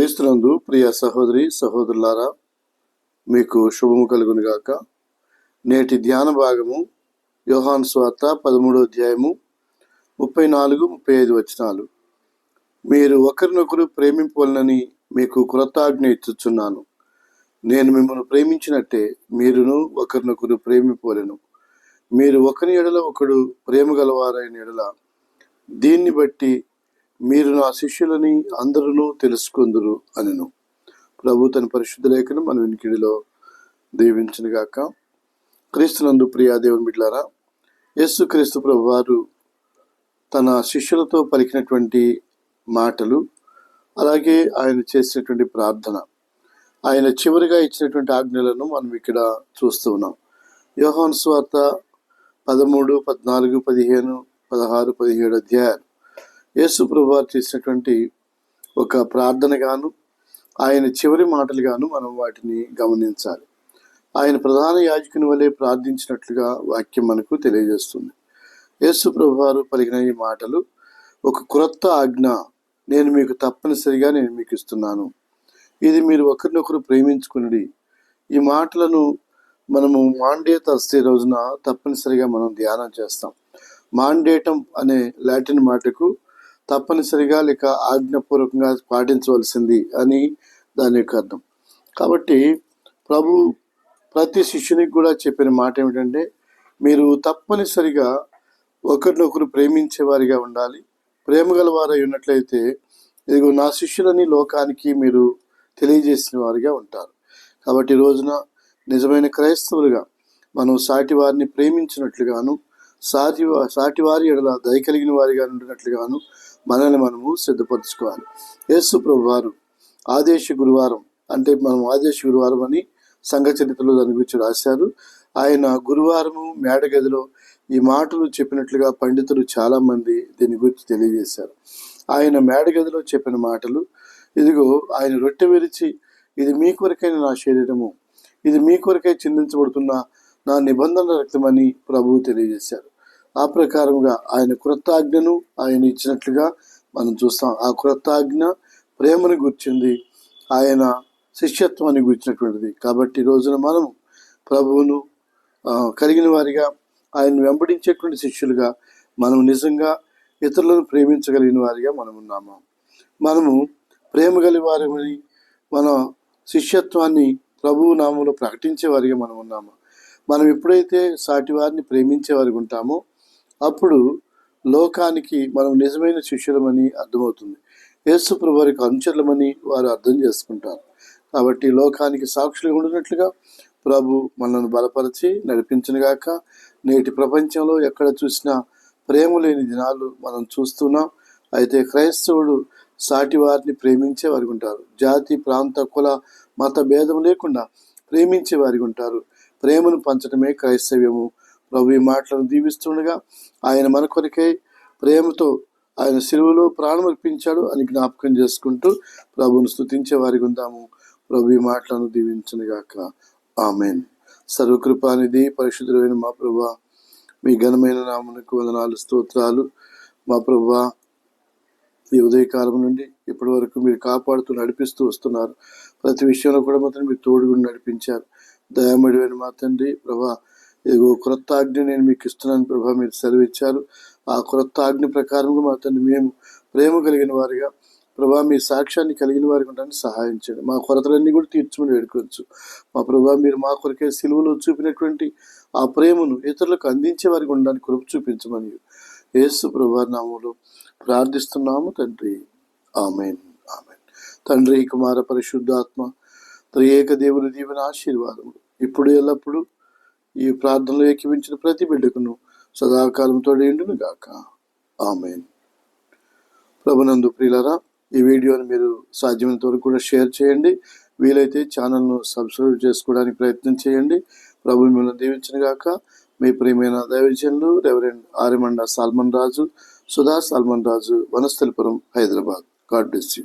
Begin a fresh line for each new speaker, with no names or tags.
క్రీస్తునందు ప్రియ సహోదరి సహోదరులారా మీకు శుభము కలుగును గాక. నేటి ధ్యాన భాగము యోహాన్ స్వార్త పదమూడో అధ్యాయము ముప్పై నాలుగు ముప్పై ఐదు వచనాలు. మీరు ఒకరినొకరు ప్రేమింపవలనని మీకు కృతాజ్ఞ ఇచ్చుచున్నాను. నేను మిమ్మల్ని ప్రేమించినట్టే మీరును ఒకరినొకరు ప్రేమిపోలేను మీరు ఒకరి ఎడల ఒకడు ప్రేమ గలవారైన ఎడల దీన్ని బట్టి మీరు నా శిష్యులని అందరూ తెలుసుకుందురు అనిను. ప్రభు తన పరిశుద్ధ లేఖను మన వినికిడిలో దీవించనుగాక. క్రీస్తునందు ప్రియా దేవుని బిడ్లారా యేసు క్రీస్తు ప్రభు వారు తన శిష్యులతో పలికినటువంటి మాటలు అలాగే ఆయన చేసినటువంటి ప్రార్థన ఆయన చివరిగా ఇచ్చినటువంటి ఆజ్ఞలను మనం ఇక్కడ చూస్తూ ఉన్నాం. యోహాన్ స్వార్త పదమూడు పద్నాలుగు పదిహేను పదహారు పదిహేడు అధ్యాయాలు. యేసుప్రభు వారు చేసినటువంటి ఒక ప్రార్థన గాను ఆయన చివరి మాటలు గాను మనం వాటిని గమనించాలి. ఆయన ప్రధాన యాజకుని వలె ప్రార్థించినట్లుగా వాక్యం మనకు తెలియజేస్తుంది. యేసు వారు పలికిన ఈ మాటలు ఒక క్రొత్త ఆజ్ఞ నేను మీకు తప్పనిసరిగా నేను మీకు ఇస్తున్నాను. ఇది మీరు ఒకరినొకరు ప్రేమించుకుని ఈ మాటలను మనము మాండే థర్స్డే రోజున తప్పనిసరిగా మనం ధ్యానం చేస్తాం. మాండేటం అనే లాటిన్ మాటకు తప్పనిసరిగా లేక ఆజ్ఞాపూర్వకంగా పాటించవలసింది అని దాని యొక్క అర్థం. కాబట్టి ప్రభు ప్రతి శిష్యునికి కూడా చెప్పిన మాట ఏమిటంటే మీరు తప్పనిసరిగా ఒకరినొకరు ప్రేమించేవారిగా ఉండాలి. ప్రేమ గలవారై ఉన్నట్లయితే ఇదిగో నా శిష్యులని లోకానికి మీరు తెలియజేసిన వారిగా ఉంటారు. కాబట్టి రోజున నిజమైన క్రైస్తవులుగా మనం సాటి వారిని ప్రేమించినట్లుగాను సాటి సాటి వారి ఎడల దయ కలిగిన వారిగా ఉండినట్లుగాను మనల్ని మనము సిద్ధపరచుకోవాలి. యేసు ప్రభు వారు ఆదేశ గురువారం అంటే మనం ఆదేశ గురువారం అని సంఘ చరిత్రలో దాని గురించి రాశారు. ఆయన గురువారము మేడగదిలో ఈ మాటలు చెప్పినట్లుగా పండితులు చాలామంది దీని గురించి తెలియజేశారు. ఆయన మేడగదిలో చెప్పిన మాటలు ఇదిగో ఆయన రొట్టె విరిచి ఇది మీ కొరకైన నా శరీరము ఇది మీ కొరకై చిందించబడుతున్న నా నిబంధన రక్తమని ప్రభువు తెలియజేశారు. ఆ ప్రకారంగా ఆయన కృతాజ్ఞను ఆయన ఇచ్చినట్లుగా మనం చూస్తాం. ఆ కృతాజ్ఞ ప్రేమను గుర్చింది. ఆయన శిష్యత్వాన్ని గుర్చినటువంటిది. కాబట్టి రోజున మనం ప్రభువును కలిగిన వారిగా ఆయన వెంబడించేటువంటి శిష్యులుగా మనం నిజంగా ఇతరులను ప్రేమించగలిగిన వారిగా మనం ఉన్నాము. మనము ప్రేమ గలి మన శిష్యత్వాన్ని ప్రభువు నామంలో ప్రకటించే వారిగా మనం ఉన్నాము. మనం ఎప్పుడైతే సాటి వారిని ప్రేమించే వారికి ఉంటామో అప్పుడు లోకానికి మనం నిజమైన శిష్యులమని అర్థమవుతుంది. యేసు వారికి అనుచరులమని వారు అర్థం చేసుకుంటారు. కాబట్టి లోకానికి సాక్షులుగా ఉండినట్లుగా ప్రభు మనల్ని బలపరిచి నడిపించనుగాక నేటి ప్రపంచంలో ఎక్కడ చూసినా ప్రేమ లేని దినాలు మనం చూస్తున్నాం. అయితే క్రైస్తవుడు సాటి వారిని ప్రేమించే వారికి ఉంటారు. జాతి ప్రాంత కుల మత భేదం లేకుండా ప్రేమించే వారికి ఉంటారు. ప్రేమను పంచడమే క్రైస్తవ్యము. ప్రభు ఈ మాటలను దీవిస్తుండగా ఆయన మన కొరకై ప్రేమతో ఆయన సిలువలో ప్రాణం అర్పించాడు అని జ్ఞాపకం చేసుకుంటూ ప్రభును స్థుతించే వారికి ఉందాము. ప్రభు ఈ మాటలను దీవించనుగాక. ఆమెన్. సర్వకృపానిధి పరిశుద్ధులైన మా ప్రభా మీ ఘనమైన నామనకు వందనాలు స్తోత్రాలు. మా ప్రభా ఈ ఉదయకాలం నుండి ఇప్పటి వరకు మీరు కాపాడుతూ నడిపిస్తూ వస్తున్నారు. ప్రతి విషయంలో కూడా మాత్రం మీరు తోడుగుని నడిపించారు. దయామడివైన మా తండ్రి ప్రభా ఇదిగో క్రొత్త ఆజ్ఞ నేను మీకు ఇస్తున్నాను ప్రభా మీరు సెలవిచ్చారు. ఆ క్రొత్త ఆజ్ఞ ప్రకారంగా మా తండ్రి మేము ప్రేమ కలిగిన వారిగా ప్రభా మీ సాక్ష్యాన్ని కలిగిన వారికి ఉండడానికి సహాయం చేయండి. మా కొరతలన్నీ కూడా తీర్చుకుని వేడుకోవచ్చు మా ప్రభా మీరు మా కొరకే సిలువలో చూపినటువంటి ఆ ప్రేమను ఇతరులకు అందించే వారికి ఉండడానికి కృప చూపించమని యేసు ప్రభా నామంలో ప్రార్థిస్తున్నాము తండ్రి. ఆమెన్. ఆమెన్. తండ్రి కుమార పరిశుద్ధాత్మ త్రియేక దేవుని దీవెన ఆశీర్వాదములు. ఇప్పుడు ఎల్లప్పుడూ ఈ ప్రార్థనలో ఏకీవించిన ప్రతి బిడ్డకును సదాకాలంతో ఎండును గాక. ఆమెన్. ప్రభునందు ప్రియులరా ఈ వీడియోని మీరు సాధ్యమైనంత వరకు కూడా షేర్ చేయండి. వీలైతే ఛానల్ను సబ్స్క్రైబ్ చేసుకోవడానికి ప్రయత్నం చేయండి. ప్రభు మిమ్మల్ని దీవించిన గాక. మీ ప్రియమైన దైవజనులు reverend Aryamanda Solomon Raju Sudha Solomon Raju Vanasthalipuram Hyderabad. God bless you.